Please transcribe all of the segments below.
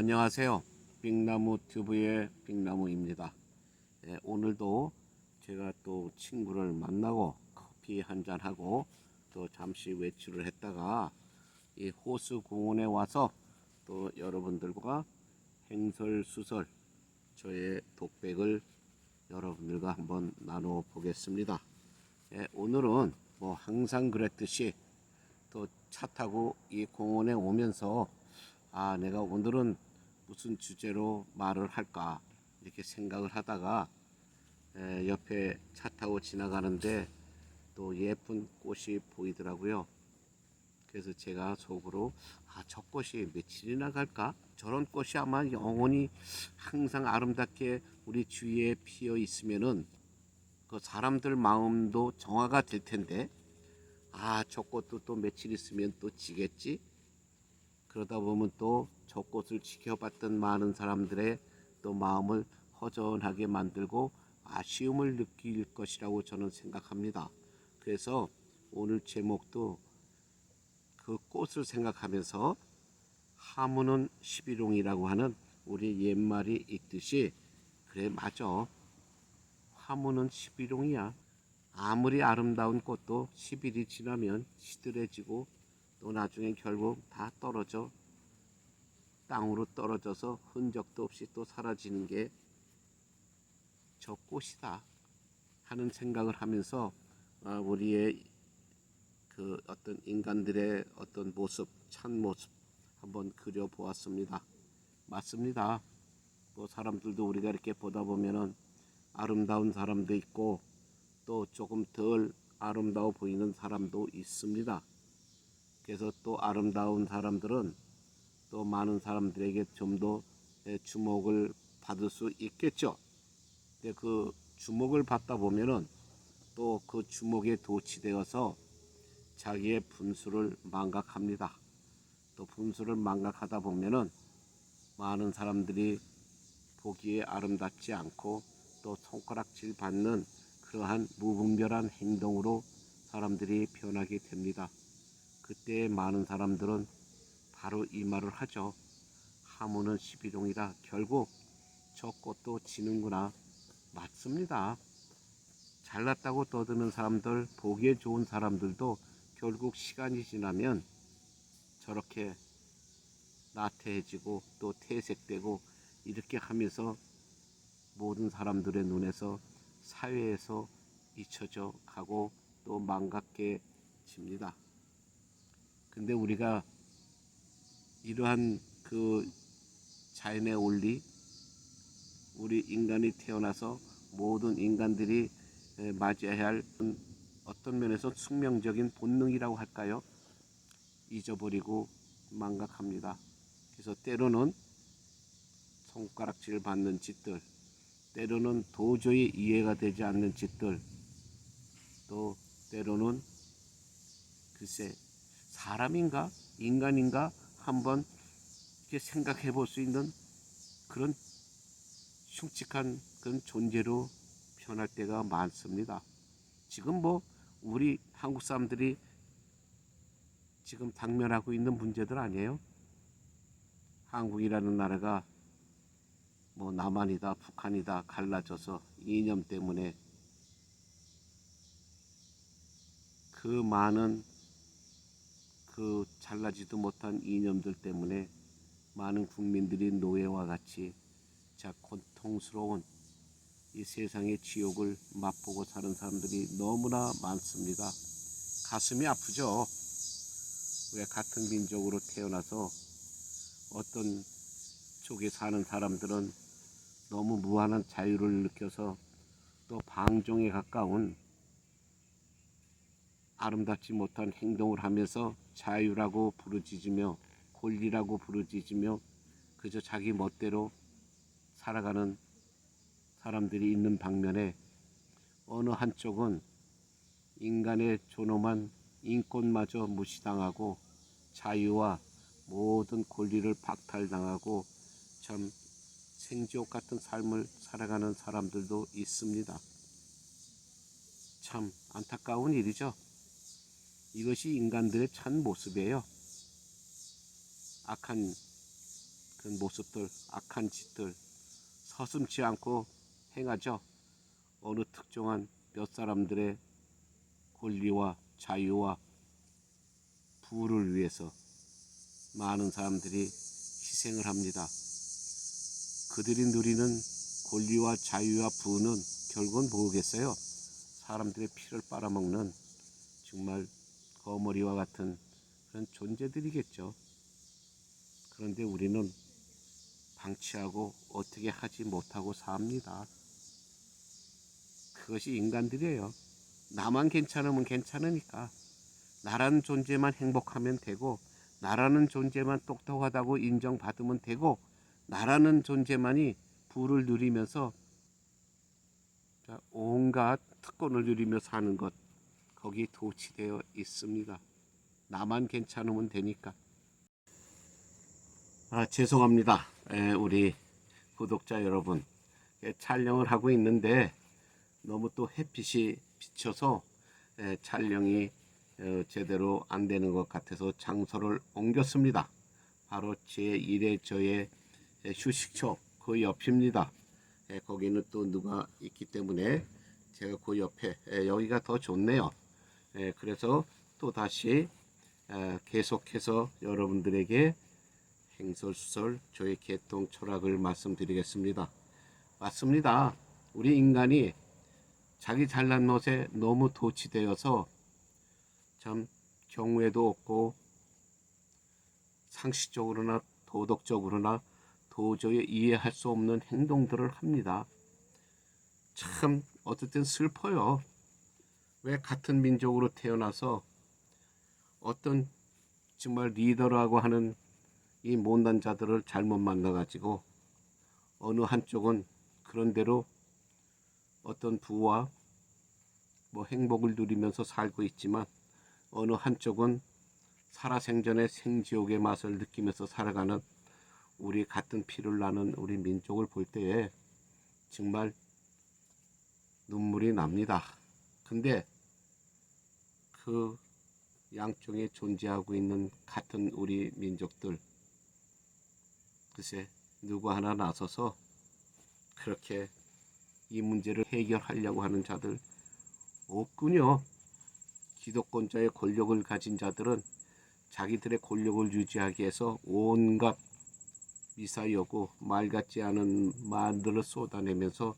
안녕하세요. 빅나무 튜브의 빅나무입니다. 예, 오늘도 제가 또 친구를 만나고 커피 한잔 하고 또 잠시 외출을 했다가 이 호수 공원에 와서 또 여러분들과 행설수설 저의 독백을 여러분들과 한번 나눠 보겠습니다. 예, 오늘은 뭐 항상 그랬듯이 또 차 타고 이 공원에 오면서 아 내가 오늘은 무슨 주제로 말을 할까 이렇게 생각을 하다가 에, 옆에 차 타고 지나가는데 또 예쁜 꽃이 보이더라고요. 그래서 제가 속으로 아 저 꽃이 며칠이나 갈까? 저런 꽃이 아마 영원히 항상 아름답게 우리 주위에 피어 있으면은 그 사람들 마음도 정화가 될 텐데 아 저 꽃도 또 며칠 있으면 또 지겠지? 그러다 보면 또 저 꽃을 지켜봤던 많은 사람들의 또 마음을 허전하게 만들고 아쉬움을 느낄 것이라고 저는 생각합니다. 그래서 오늘 제목도 그 꽃을 생각하면서 하무는 십일홍이라고 하는 우리 옛말이 있듯이 그래 맞아 하무는 십일홍이야 아무리 아름다운 꽃도 10일이 지나면 시들해지고 또 나중에 결국 다 떨어져 땅으로 떨어져서 흔적도 없이 또 사라지는 게 저 꽃이다 하는 생각을 하면서 아, 우리의 그 어떤 인간들의 어떤 모습, 참 모습 한번 그려 보았습니다. 맞습니다. 뭐 사람들도 우리가 이렇게 보다 보면은 아름다운 사람도 있고 또 조금 덜 아름다워 보이는 사람도 있습니다. 그래서 또 아름다운 사람들은 또 많은 사람들에게 좀 더 주목을 받을 수 있겠죠. 근데 그 주목을 받다 보면은 또 그 주목에 도취되어서 자기의 분수를 망각합니다. 또 분수를 망각하다 보면은 많은 사람들이 보기에 아름답지 않고 또 손가락질 받는 그러한 무분별한 행동으로 사람들이 변하게 됩니다. 그때 많은 사람들은 바로 이 말을 하죠. 하무는 11종이라 결국 저 꽃도 지는구나. 맞습니다. 잘났다고 떠드는 사람들, 보기에 좋은 사람들도 결국 시간이 지나면 저렇게 나태해지고 또 퇴색되고 이렇게 하면서 모든 사람들의 눈에서 사회에서 잊혀져 가고 또 망각해집니다. 근데 우리가 이러한 그 자연의 원리, 우리 인간이 태어나서 모든 인간들이 에, 맞이해야 할 어떤 면에서 숙명적인 본능이라고 할까요? 잊어버리고 망각합니다. 그래서 때로는 손가락질 받는 짓들, 때로는 도저히 이해가 되지 않는 짓들, 또 때로는 글쎄 사람인가 인간인가 한번 이렇게 생각해 볼 수 있는 그런 흉측한 그런 존재로 변할 때가 많습니다. 지금 뭐 우리 한국 사람들이 지금 당면하고 있는 문제들 아니에요? 한국이라는 나라가 뭐 남한이다 북한이다 갈라져서 이념 때문에 그 많은 그 잘나지도 못한 이념들 때문에 많은 국민들이 노예와 같이 자 고통스러운 이 세상의 지옥을 맛보고 사는 사람들이 너무나 많습니다. 가슴이 아프죠. 왜 같은 민족으로 태어나서 어떤 쪽에 사는 사람들은 너무 무한한 자유를 느껴서 또 방종에 가까운 아름답지 못한 행동을 하면서 자유라고 부르짖으며 권리라고 부르짖으며 그저 자기 멋대로 살아가는 사람들이 있는 방면에 어느 한쪽은 인간의 존엄한 인권마저 무시당하고 자유와 모든 권리를 박탈당하고 참 생지옥 같은 삶을 살아가는 사람들도 있습니다. 참 안타까운 일이죠. 이것이 인간들의 참 모습이에요. 악한 그 모습들, 악한 짓들 서슴지 않고 행하죠. 어느 특정한 몇 사람들의 권리와 자유와 부를 위해서 많은 사람들이 희생을 합니다. 그들이 누리는 권리와 자유와 부는 결국은 뭐겠어요? 사람들의 피를 빨아먹는 정말 거머리와 같은 그런 존재들이겠죠. 그런데 우리는 방치하고 어떻게 하지 못하고 삽니다. 그것이 인간들이에요. 나만 괜찮으면 괜찮으니까. 나라는 존재만 행복하면 되고, 나라는 존재만 똑똑하다고 인정받으면 되고, 나라는 존재만이 부를 누리면서 자, 온갖 특권을 누리며 사는 것, 거기 도취되어 있습니다. 나만 괜찮으면 되니까. 아, 죄송합니다. 에, 우리 구독자 여러분. 예, 촬영을 하고 있는데 너무 또 햇빛이 비쳐서 에, 촬영이 어, 제대로 안 되는 것 같아서 장소를 옮겼습니다. 바로 제 1회 저의 에, 휴식처 그 옆입니다. 에, 거기는 또 누가 있기 때문에 제가 그 옆에 에, 여기가 더 좋네요. 에, 그래서 또 다시 에, 계속해서 여러분들에게 행설수설 저의 개통 철학을 말씀드리겠습니다. 맞습니다. 우리 인간이 자기 잘난 것에 너무 도취되어서 참 경우에도 없고 상식적으로나 도덕적으로나 도저히 이해할 수 없는 행동들을 합니다. 참 어쨌든 슬퍼요. 왜 같은 민족으로 태어나서 어떤 정말 리더라고 하는 이 못난 자들을 잘못 만나가지고 어느 한쪽은 그런 대로 어떤 부와 뭐 행복을 누리면서 살고 있지만 어느 한쪽은 살아생전의 생지옥의 맛을 느끼면서 살아가는 우리 같은 피를 나는 우리 민족을 볼 때에 정말 눈물이 납니다. 근데 그 양쪽에 존재하고 있는 같은 우리 민족들 글쎄 누구 하나 나서서 그렇게 이 문제를 해결하려고 하는 자들 없군요. 기독권자의 권력을 가진 자들은 자기들의 권력을 유지하기 위해서 온갖 미사여고 말 같지 않은 말들을 쏟아내면서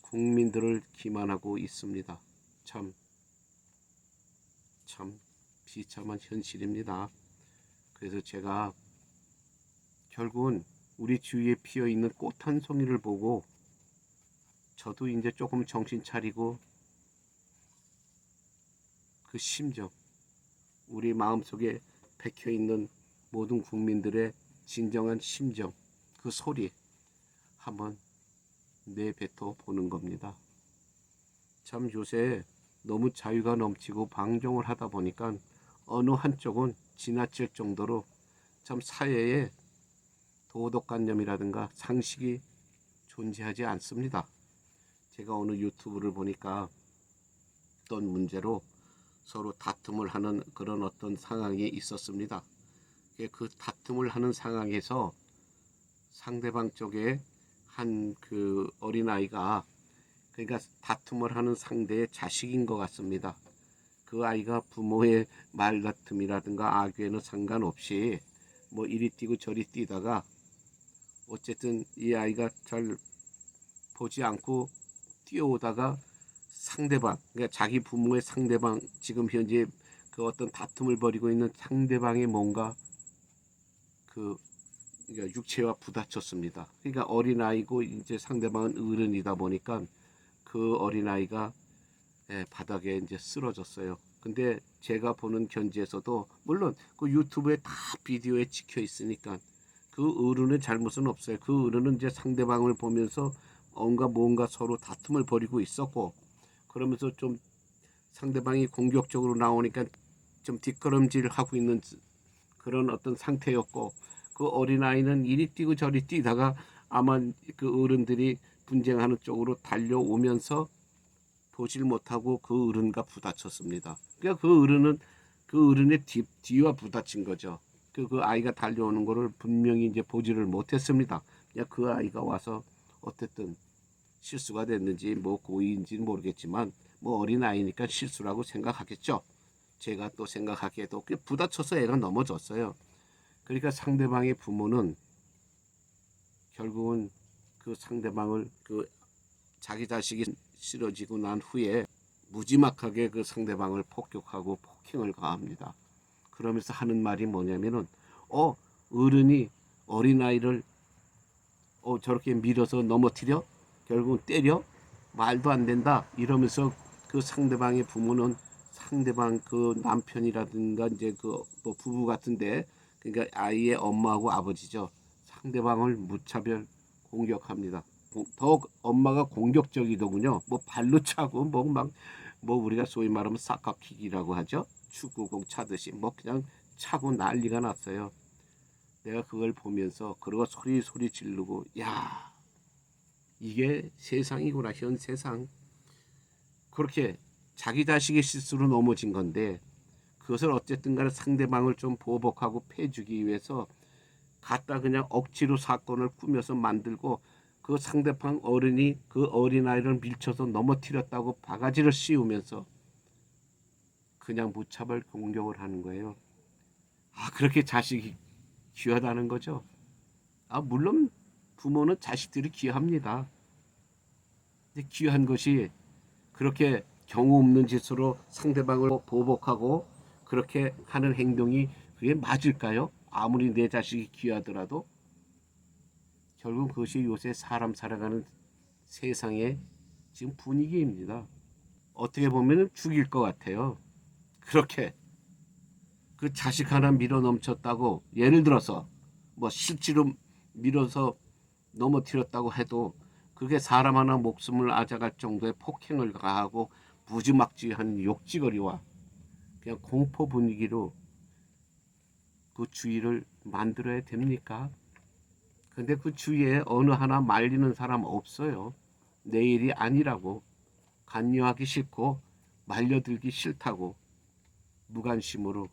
국민들을 기만하고 있습니다. 참, 참 비참한 현실입니다. 그래서 제가 결국은 우리 주위에 피어 있는 꽃 한 송이를 보고 저도 이제 조금 정신 차리고 그 심정, 우리 마음속에 백혀 있는 모든 국민들의 진정한 심정, 그 소리 한번 내뱉어 보는 겁니다. 참 요새 너무 자유가 넘치고 방종을 하다 보니까 어느 한쪽은 지나칠 정도로 참 사회에 도덕관념이라든가 상식이 존재하지 않습니다. 제가 어느 유튜브를 보니까 어떤 문제로 서로 다툼을 하는 그런 어떤 상황이 있었습니다. 그 다툼을 하는 상황에서 상대방 쪽에 한 그 어린아이가 그러니까 다툼을 하는 상대의 자식인 것 같습니다. 그 아이가 부모의 말다툼이라든가 악에는 상관없이 뭐 이리 뛰고 저리 뛰다가 어쨌든 이 아이가 잘 보지 않고 뛰어오다가 상대방, 그러니까 자기 부모의 상대방, 지금 현재 그 어떤 다툼을 벌이고 있는 상대방의 뭔가 그 그러니까 육체와 부딪혔습니다. 그러니까 어린 아이고 이제 상대방은 어른이다 보니까 그 어린 아이가 예, 바닥에 이제 쓰러졌어요. 근데 제가 보는 견지에서도 물론 그 유튜브에 다 비디오에 찍혀 있으니까 그 어른의 잘못은 없어요. 그 어른은 이제 상대방을 보면서 뭔가 뭔가 서로 다툼을 벌이고 있었고 그러면서 좀 상대방이 공격적으로 나오니까 좀 뒷걸음질 하고 있는 그런 어떤 상태였고 그 어린아이는 이리 뛰고 저리 뛰다가 아마 그 어른들이 분쟁하는 쪽으로 달려오면서 보질 못하고 그 어른과 부딪혔습니다. 그러니까 그 어른은 그 어른의 뒤, 뒤와 부딪힌 거죠. 그, 그 아이가 달려오는 거를 분명히 이제 보지를 못했습니다. 그냥 그 아이가 와서 어쨌든 실수가 됐는지 뭐 고의인지는 모르겠지만 뭐 어린 아이니까 실수라고 생각하겠죠. 제가 또 생각하기에도 꽤 부딪혀서 애가 넘어졌어요. 그러니까 상대방의 부모는 결국은 그 상대방을 그 자기 자식이 쓰러지고 난 후에 무지막하게 그 상대방을 폭격하고 폭행을 가합니다. 그러면서 하는 말이 뭐냐면은 어 어른이 어린아이를 어 저렇게 밀어서 넘어뜨려? 결국은 때려? 말도 안 된다. 이러면서 그 상대방의 부모는 상대방 그 남편이라든가 이제 그 뭐 부부 같은데 그러니까 아이의 엄마하고 아버지죠. 상대방을 무차별 공격합니다. 공- 더 엄마가 공격적이더군요. 뭐 발로 차고 뭐막뭐 우리가 소위 말하면 사카킥이라고 하죠. 축구공 차듯이 뭐 그냥 차고 난리가 났어요. 내가 그걸 보면서 그러고 소리 소리 지르고 야 이게 세상이구나 현 세상 그렇게 자기 자식의 실수로 넘어진 건데 그것을 어쨌든 간에 상대방을 좀 보복하고 패주기 위해서 갖다 그냥 억지로 사건을 꾸며서 만들고 그 상대방 어른이 그 어린아이를 밀쳐서 넘어뜨렸다고 바가지를 씌우면서 그냥 무차별 공격을 하는 거예요. 아 그렇게 자식이 귀하다는 거죠. 아 물론 부모는 자식들이 귀합니다. 근데 귀한 것이 그렇게 경우 없는 짓으로 상대방을 보복하고 그렇게 하는 행동이 그게 맞을까요? 아무리 내 자식이 귀하더라도 결국 그것이 요새 사람 살아가는 세상의 지금 분위기입니다. 어떻게 보면 죽일 것 같아요. 그렇게 그 자식 하나 밀어 넘쳤다고 예를 들어서 뭐 실제로 밀어서 넘어뜨렸다고 해도 그게 사람 하나 목숨을 앗아갈 정도의 폭행을 가하고 무지막지한 욕지거리와 그냥 공포 분위기로 그 주의를 만들어야 됩니까? 근데 그 주위에 어느 하나 말리는 사람 없어요. 내 일이 아니라고 간여하기 싫고 말려들기 싫다고 무관심으로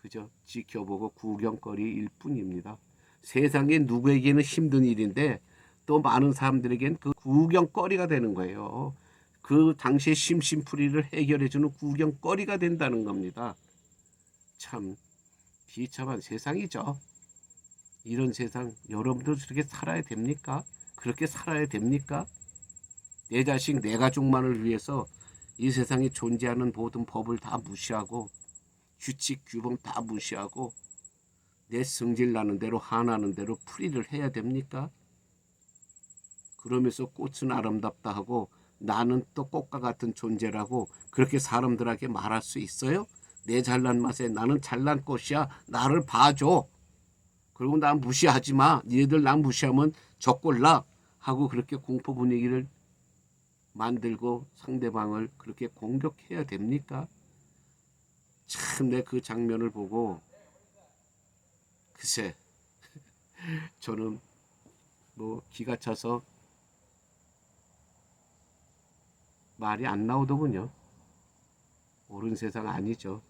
그저 지켜보고 구경거리일 뿐입니다. 세상에 누구에게는 힘든 일인데 또 많은 사람들에겐 그 구경거리가 되는 거예요. 그 당시의 심심풀이를 해결해주는 구경거리가 된다는 겁니다. 참 비참한 세상이죠. 이런 세상 여러분도 그렇게 살아야 됩니까? 그렇게 살아야 됩니까? 내 자식 내 가족만을 위해서 이 세상에 존재하는 모든 법을 다 무시하고 규칙 규범 다 무시하고 내 성질 나는 대로 화나는 대로 풀이를 해야 됩니까? 그러면서 꽃은 아름답다 하고 나는 또 꽃과 같은 존재라고 그렇게 사람들에게 말할 수 있어요? 내 잘난 맛에 나는 잘난 꽃이야 나를 봐줘 그리고 나 무시하지 마 니네들 나 무시하면 적골라 하고 그렇게 공포 분위기를 만들고 상대방을 그렇게 공격해야 됩니까? 참 내 그 장면을 보고 글쎄 저는 뭐 기가 차서 말이 안 나오더군요. 옳은 세상 아니죠.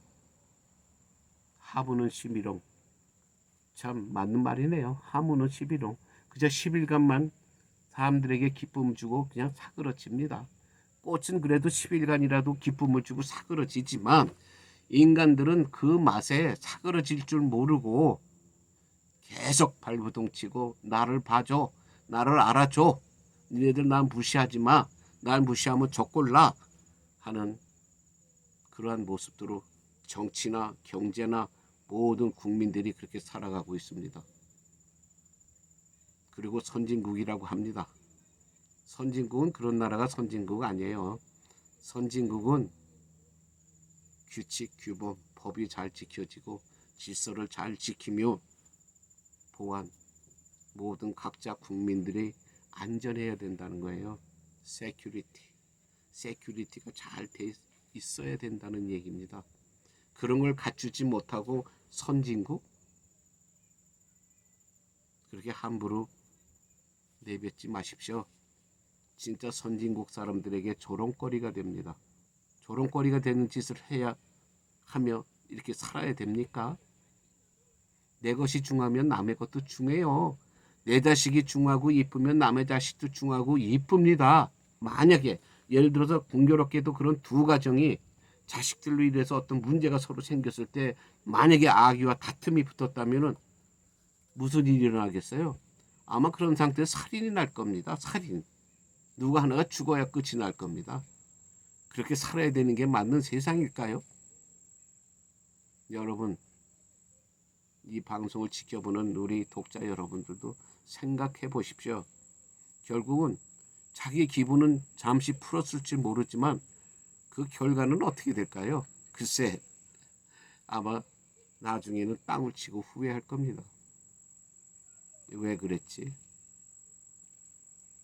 하부는 11홍. 참 맞는 말이네요. 하무는 11홍. 그저 10일간만 사람들에게 기쁨 주고 그냥 사그러집니다. 꽃은 그래도 10일간이라도 기쁨을 주고 사그러지지만 인간들은 그 맛에 사그러질 줄 모르고 계속 발부동치고 나를 봐줘, 나를 알아줘, 니네들 난 무시하지 마, 날 무시하면 적골라 하는 그러한 모습으로 정치나 경제나 모든 국민들이 그렇게 살아가고 있습니다. 그리고 선진국이라고 합니다. 선진국은 그런 나라가 선진국 아니에요. 선진국은 규칙, 규범, 법이 잘 지켜지고 질서를 잘 지키며 보안, 모든 각자 국민들이 안전해야 된다는 거예요. 세큐리티. 세큐리티가 잘 돼 있어야 된다는 얘기입니다. 그런 걸 갖추지 못하고 선진국 그렇게 함부로 내뱉지 마십시오. 진짜 선진국 사람들에게 조롱거리가 됩니다. 조롱거리가 되는 짓을 해야 하며 이렇게 살아야 됩니까? 내 것이 중하면 남의 것도 중해요. 내 자식이 중하고 이쁘면 남의 자식도 중하고 이쁩니다. 만약에 예를 들어서 공교롭게도 그런 두 가정이 자식들로 인해서 어떤 문제가 서로 생겼을 때 만약에 아기와 다툼이 붙었다면은 무슨 일이 일어나겠어요? 아마 그런 상태에서 살인이 날 겁니다. 살인. 누가 하나가 죽어야 끝이 날 겁니다. 그렇게 살아야 되는 게 맞는 세상일까요? 여러분, 이 방송을 지켜보는 우리 독자 여러분들도 생각해 보십시오. 결국은 자기 기분은 잠시 풀었을지 모르지만 그 결과는 어떻게 될까요? 글쎄, 아마 나중에는 땅을 치고 후회할 겁니다. 왜 그랬지?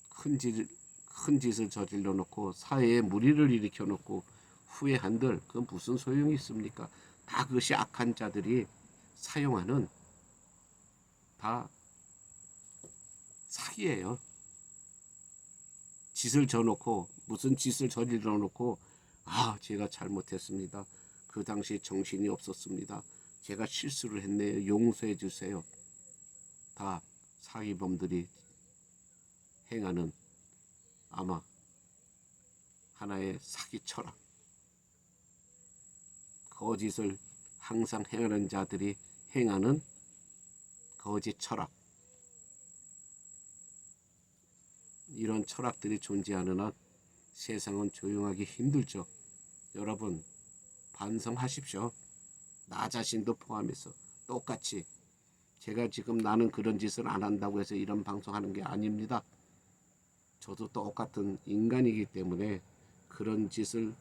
큰 짓, 큰 짓을 저질러 놓고 사회에 무리를 일으켜 놓고 후회한들 그건 무슨 소용이 있습니까? 다 그것이 악한 자들이 사용하는 다 사기예요. 짓을 져놓고 무슨 짓을 저질러 놓고 아 제가 잘못했습니다. 그 당시에 정신이 없었습니다. 제가 실수를 했네요. 용서해 주세요. 다 사기범들이 행하는 아마 하나의 사기 철학. 거짓을 항상 행하는 자들이 행하는 거짓 철학. 이런 철학들이 존재하는 한 세상은 조용하기 힘들죠. 여러분, 반성하십시오. 나 자신도 포함해서 똑같이 제가 지금 나는 그런 짓을 안 한다고 해서 이런 방송하는 게 아닙니다. 저도 똑같은 인간이기 때문에 그런 짓을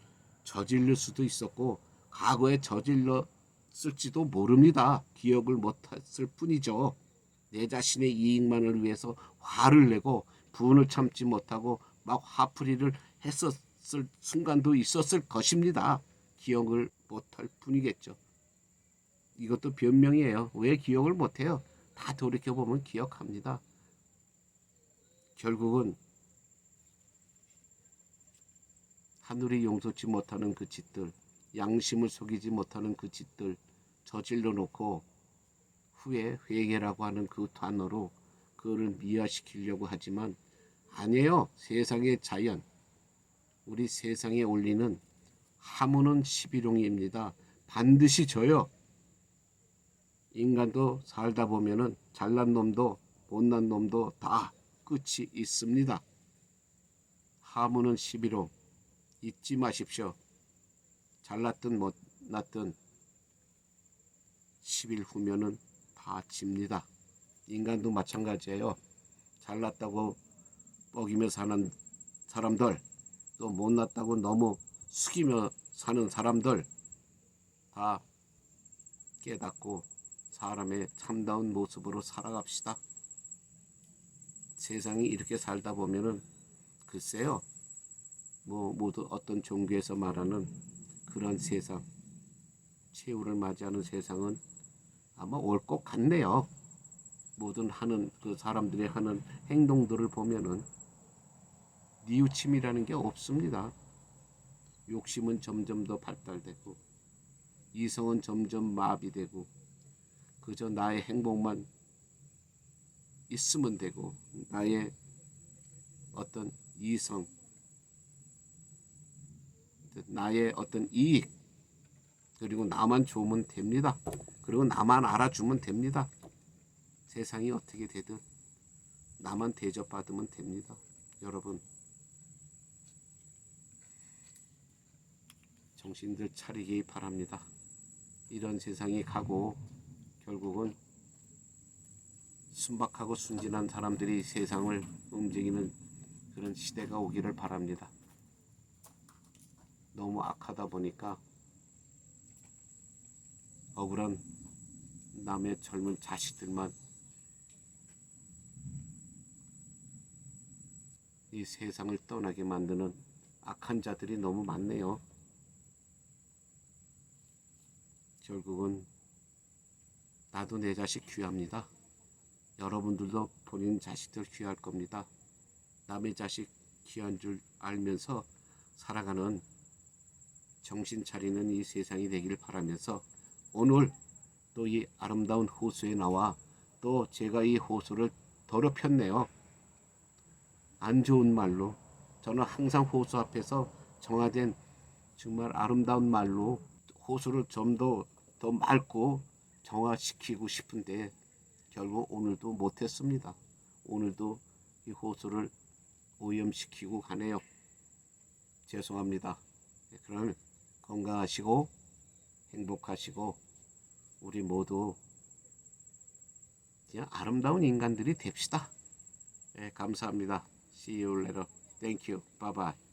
저지를 수도 있었고 과거에 저질렀을지도 모릅니다. 기억을 못했을 뿐이죠. 내 자신의 이익만을 위해서 화를 내고 분을 참지 못하고 막 화풀이를 했었을 순간도 있었을 것입니다. 기억을 못할 뿐이겠죠. 이것도 변명이에요. 왜 기억을 못해요? 다 돌이켜보면 기억합니다. 결국은 하늘이 용서치 못하는 그 짓들, 양심을 속이지 못하는 그 짓들 저질러 놓고 후에 회개라고 하는 그 단어로 그거를 미화시키려고 하지만 아니에요. 세상의 자연, 우리 세상에 올리는 하무는 11용입니다. 반드시 져요. 인간도 살다 보면은 잘난 놈도 못난 놈도 다 끝이 있습니다. 하무는 11호 잊지 마십시오. 잘났든 못났든 10일 후면은 다 집니다. 인간도 마찬가지예요. 잘났다고 뻐기며 사는 사람들 또 못났다고 너무 숙이며 사는 사람들 다 깨닫고 사람의 참다운 모습으로 살아갑시다. 세상이 이렇게 살다 보면은 글쎄요. 뭐 모두 어떤 종교에서 말하는 그런 세상 최후를 맞이하는 세상은 아마 올 것 같네요. 모든 하는 그 사람들이 하는 행동들을 보면은 뉘우침이라는 게 없습니다. 욕심은 점점 더 발달되고 이성은 점점 마비되고 그저 나의 행복만 있으면 되고 나의 어떤 이성 나의 어떤 이익 그리고 나만 좋으면 됩니다. 그리고 나만 알아주면 됩니다. 세상이 어떻게 되든 나만 대접받으면 됩니다. 여러분 정신들 차리기 바랍니다. 이런 세상이 가고 결국은 순박하고 순진한 사람들이 세상을 움직이는 그런 시대가 오기를 바랍니다. 너무 악하다 보니까 억울한 남의 젊은 자식들만 이 세상을 떠나게 만드는 악한 자들이 너무 많네요. 결국은 나도 내 자식 귀합니다. 여러분들도 본인 자식들 귀할 겁니다. 남의 자식 귀한 줄 알면서 살아가는 정신 차리는 이 세상이 되기를 바라면서 오늘 또 이 아름다운 호수에 나와 또 제가 이 호수를 더럽혔네요. 안 좋은 말로 저는 항상 호수 앞에서 정화된 정말 아름다운 말로 호수를 좀 더 더 맑고 정화시키고 싶은데 결국 오늘도 못했습니다. 오늘도 이 호수를 오염시키고 가네요. 죄송합니다. 네, 그럼 건강하시고 행복하시고 우리 모두 그냥 아름다운 인간들이 됩시다. 네, 감사합니다. See you later. Thank you. Bye bye.